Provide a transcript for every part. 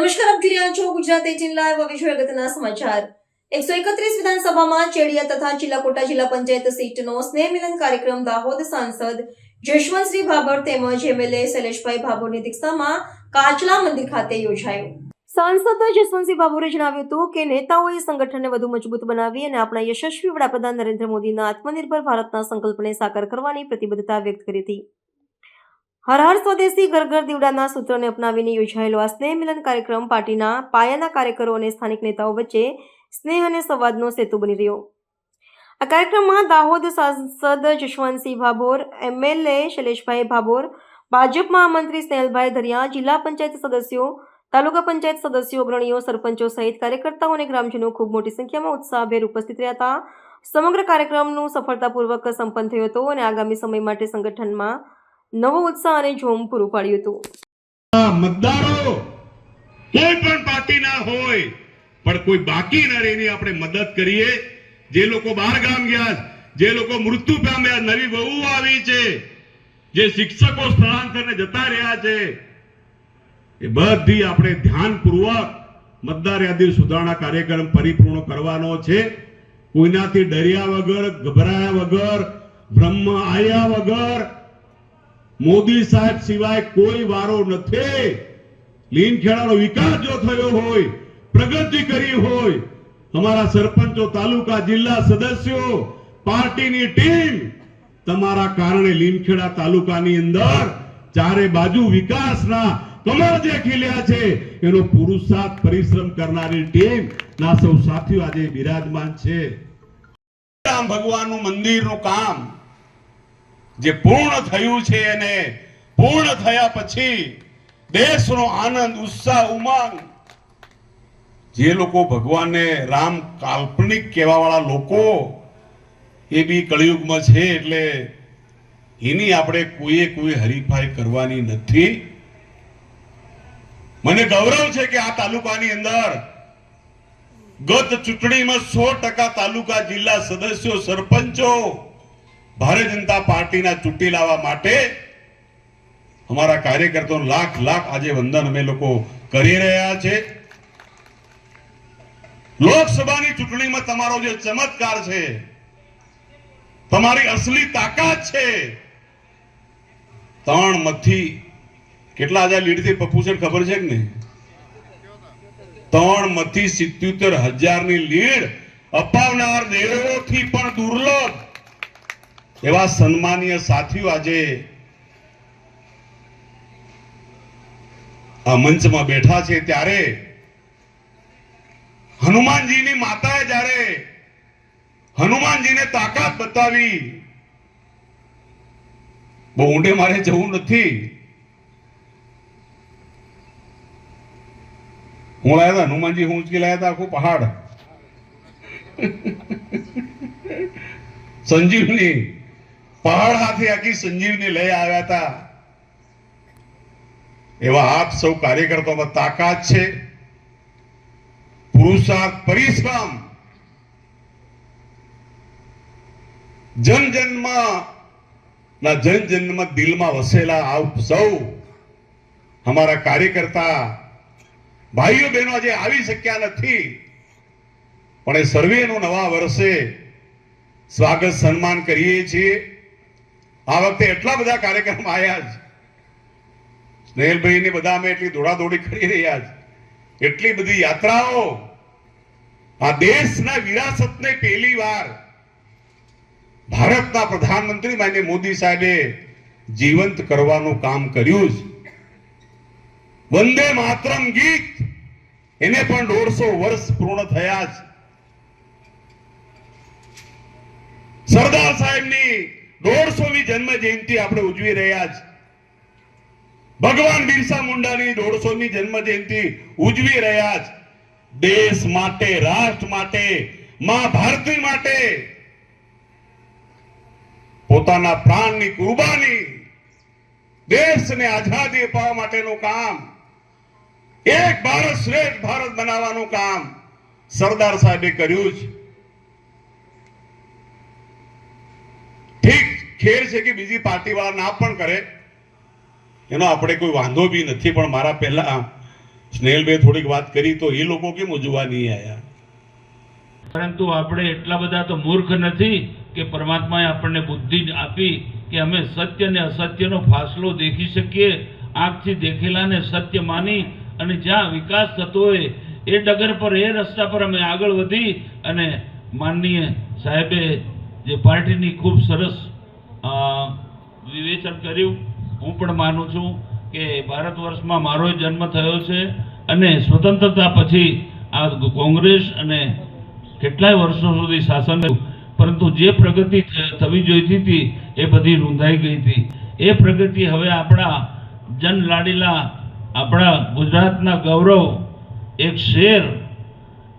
નમસ્કાર, આપ જોઈ રહ્યા છો ગુજરાત એટીન લાઈવ હવે સમાચાર. એકસો એકત્રીસ વિધાનસભામાં ચેડિયા તથા ચિલ્લાકોટા જિલ્લા પંચાયત સીટનો સ્નેહ મિલન કાર્યક્રમ દાહોદ સાંસદ જશવંતસિંહ ભાભર તેમજ એમએલએ શૈલેષભાઈ ભાભોરની દીક્ષામાં કાચલા મંદિર ખાતે યોજાયો. સાંસદ જશવંતસિંહ ભાભોરે જણાવ્યું હતું કે નેતાઓએ સંગઠનને વધુ મજબૂત બનાવી અને આપણા યશસ્વી વડાપ્રધાન નરેન્દ્ર મોદીના આત્મનિર્ભર ભારતના સંકલ્પને સાકાર કરવાની પ્રતિબદ્ધતા વ્યક્ત કરી હતી. હર હર સ્વદેશી ઘર ઘર દીવડાના સૂત્રને અપનાવીને યોજાયેલો આ સ્નેહ મિલન કાર્યક્રમ પાર્ટીના પાયાના કાર્યકરો અને સ્થાનિક નેતાઓ વચ્ચે સ્નેહ અને સંવાદનો સેતુ બની રહ્યો. આ કાર્યક્રમમાં દાહોદ સાંસદ જશવંતસિંહ ભાભોર, એમએલએ શૈલેષભાઈ ભાભોર, ભાજપ મહામંત્રી સ્નેહલભાઈ ધરિયા, જિલ્લા પંચાયત સદસ્યો, તાલુકા પંચાયત સદસ્યો, અગ્રણીઓ, સરપંચો સહિત કાર્યકર્તાઓ અને ગ્રામજનો ખૂબ મોટી સંખ્યામાં ઉત્સાહભેર ઉપસ્થિત રહ્યા હતા. સમગ્ર કાર્યક્રમનું સફળતાપૂર્વક સંપન્ન થયો હતો અને આગામી સમય માટે સંગઠનમાં નવો ઉત્સાહ અને જોમ પૂરું પાડ્યું હતું. મતદારો કોઈ પણ પાર્ટીના હોય, પણ કોઈ બાકી ન રહીને આપણે મદદ કરીએ. જે લોકો બહાર ગામ ગયા, જે લોકો મૃત્યુ પામ્યા, નવી વહુ આવી છે, જે શિક્ષકો સ્થળાંતરને જતા રહ્યા છે, એ બધી આપણે ધ્યાનપૂર્વક મતદાર યાદી સુધારણા કાર્યક્રમ પરિપૂર્ણ કરવાનો છે. કોઈનાથી ડર્યા વગર, ગભરાયા વગર, બ્રહ્મ આયા વગર મોદી સાહેબ સિવાય કોઈ વારો નથી. લીમખેડાનો વિકાસ જો થયો હોય, પ્રગતિ કરી હોય અમારા સરપંચો, તાલુકા, જિલ્લા સદસ્યો, પાર્ટીની ટીમ, તમારા કારણે લીમખેડા તાલુકાની અંદર ચારે બાજુ વિકાસના કમળ જે ખીલ્યા છે. એનો પુરુષાર્થ પરિશ્રમ કરનારી ટીમ ના સૌ સાથીઓ આજે બિરાજમાન છે. ભગવાનનું મંદિરનું કામ જે પૂર્ણ થયું છે અને પૂર્ણ થયા પછી દેશનો આનંદ, ઉત્સાહ, ઉમંગ. જે લોકો ભગવાનને રામ કાલ્પનિક કહેવાવાળા લોકો, એ બી કળિયુગમાં છે એટલે એની આપણે કોઈએ કોઈ હરીફાઈ કરવાની નથી. મને ગૌરવ છે કે આ તાલુકાની અંદર ગત ચૂંટણીમાં સો ટકા તાલુકા જિલ્લા સદસ્યો, સરપંચો ભારતીય જનતા પાર્ટીના ચૂંટી લાવવા માટે અમારા કાર્યકર્તાઓ લાખ લાખ આજે વંદન અમે લોકો કરી રહ્યા છે. લોકસભાની ચૂંટણીમાં તમારો જે ચમત્કાર છે, તમારી અસલી તાકાત છે, ત્રણ મથી કેટલા હજાર લીડથી પપ્પુ છે ખબર છે કે નહીં? ત્રણ મતથી સિત્યોતેર હજારની લીડ અપાવનાર દેવોથી પણ દુર્લભ. એવા સન્માનીય સાથીઓ આજે આ મંચમાં બેઠા છે. ત્યારે હનુમાનજીની માતાએ જ્યારે હનુમાનજીને તાકાત બતાવી, બહુ ઊંડે મારે જવું નથી. હું લાયા હતા હનુમાનજી, હું ઉંચકી લાયા હતા આખું પહાડ. સંજીવની પહાડ હાથે આખી સંજીવની લઈ આવ્યા હતા. એવા આપ સૌ કાર્યકર્તાઓમાં તાકાત છે. પુરુષાર્થ પરિશ્રમ. જન જન્મ ના જન જન્મ દિલમાં વસેલા આપ સૌ અમારા કાર્યકર્તા, ભાઈઓ બહેનો આજે આવી શક્યા નથી. પણ એ સર્વેનું નવા વર્ષે સ્વાગત સન્માન કરીએ છીએ. આ વખતે એટલા બધા કાર્યક્રમ આવ્યા છે સ્નેહલભાઈ ને બધા અમે એટલી દોડાદોડી કરી રહ્યા છે એટલી બધી યાત્રાઓ. આ દેશના વિરાસતને પહેલી વાર ભારતના પ્રધાનમંત્રી માન્ય મોદી સાહેબે જીવંત કરવાનું કામ કર્યું છે વંદે માતરમ ગીત. એને પણ દોઢસો વર્ષ પૂર્ણ થયા છે સરદાર સાહેબની દોઢસોમી જન્મ જયંતિ આપણે ઉજવી રહ્યા છે ભગવાન બિરસા મુંડાની દોઢસોમી જન્મ જયંતિ ઉજવી રહ્યા છે દેશ માટે, રાષ્ટ્ર માટે માં ભારતી માટે, પોતાના પ્રાણની કુરબાની દેશને આઝાદી અપાવવા માટેનું કામ, એક ભારત શ્રેષ્ઠ ભારત બનાવવાનું કામ સરદાર સાહેબે કર્યું છે ખેર છે કે બીજી પાર્ટી વાળા ના પણ કરે, એનો આપણે કોઈ વાંધો બી નથી. પણ મારા પહેલા સ્નેહલભાઈ થોડીક વાત કરી તો એ લોકો કેમ ઉજવા નહીં આવ્યા પરંતુ આપણે એટલા બધા તો મૂર્ખ નથી કે પરમાત્માએ આપણને બુદ્ધિ આપી કે અમે સત્ય અને અસત્યનો ફાસલો દેખી શકીએ, આંખથી દેખેલાને સત્ય માની અને જ્યાં વિકાસ થતો હોય એ ડગર પર, એ રસ્તા પર અમે આગળ વધી અને માનનીય સાહેબે જે પાર્ટીની ખૂબ સરસ વિવેચન કર્યું. હું પણ માનું છું કે ભારત વર્ષમાં મારો જન્મ થયો છે અને સ્વતંત્રતા પછી આ કોંગ્રેસ અને કેટલાય વર્ષો સુધી શાસન પરંતુ જે પ્રગતિ થવી જોઈતી હતી, એ બધી રૂંધાઈ ગઈ હતી. એ પ્રગતિ હવે આપણા જન લાડીલા આપણા ગુજરાતના ગૌરવ એક શેર,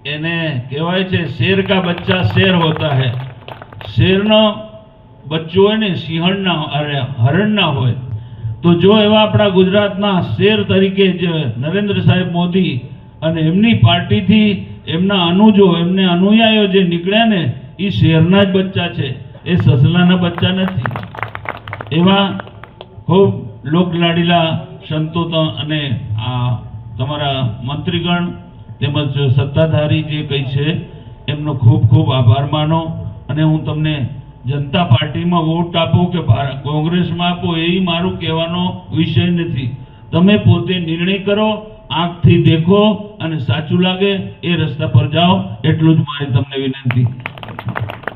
એને કહેવાય છે શેર કા બચ્ચા શેર હોતા હૈ. શેરનો બચ્ચો હોય ને સિંહણના અરે હરણના હોય, તો જો એવા આપણા ગુજરાતના શેર તરીકે જે નરેન્દ્ર સાહેબ મોદી અને એમની પાર્ટીથી એમના અનુજો, એમને અનુયાયીઓ જે નીકળ્યા ને એ શેરના જ બચ્ચા છે. એ સસલાના બચ્ચા નથી. એવા ખૂબ લોકલાડીલા સંતો અને આ તમારા મંત્રીગણ તેમજ સત્તાધારી જે કંઈ છે, એમનો ખૂબ ખૂબ આભાર માનો અને હું તમને જનતા પાર્ટીમાં વોટ આપો કે કોંગ્રેસમાં આપો એ મારું કહેવાનો વિષય નથી. તમે પોતે નિર્ણય કરો, આંખથી દેખો અને સાચું લાગે એ રસ્તા પર જાઓ, એટલું જ મારી તમને વિનંતી.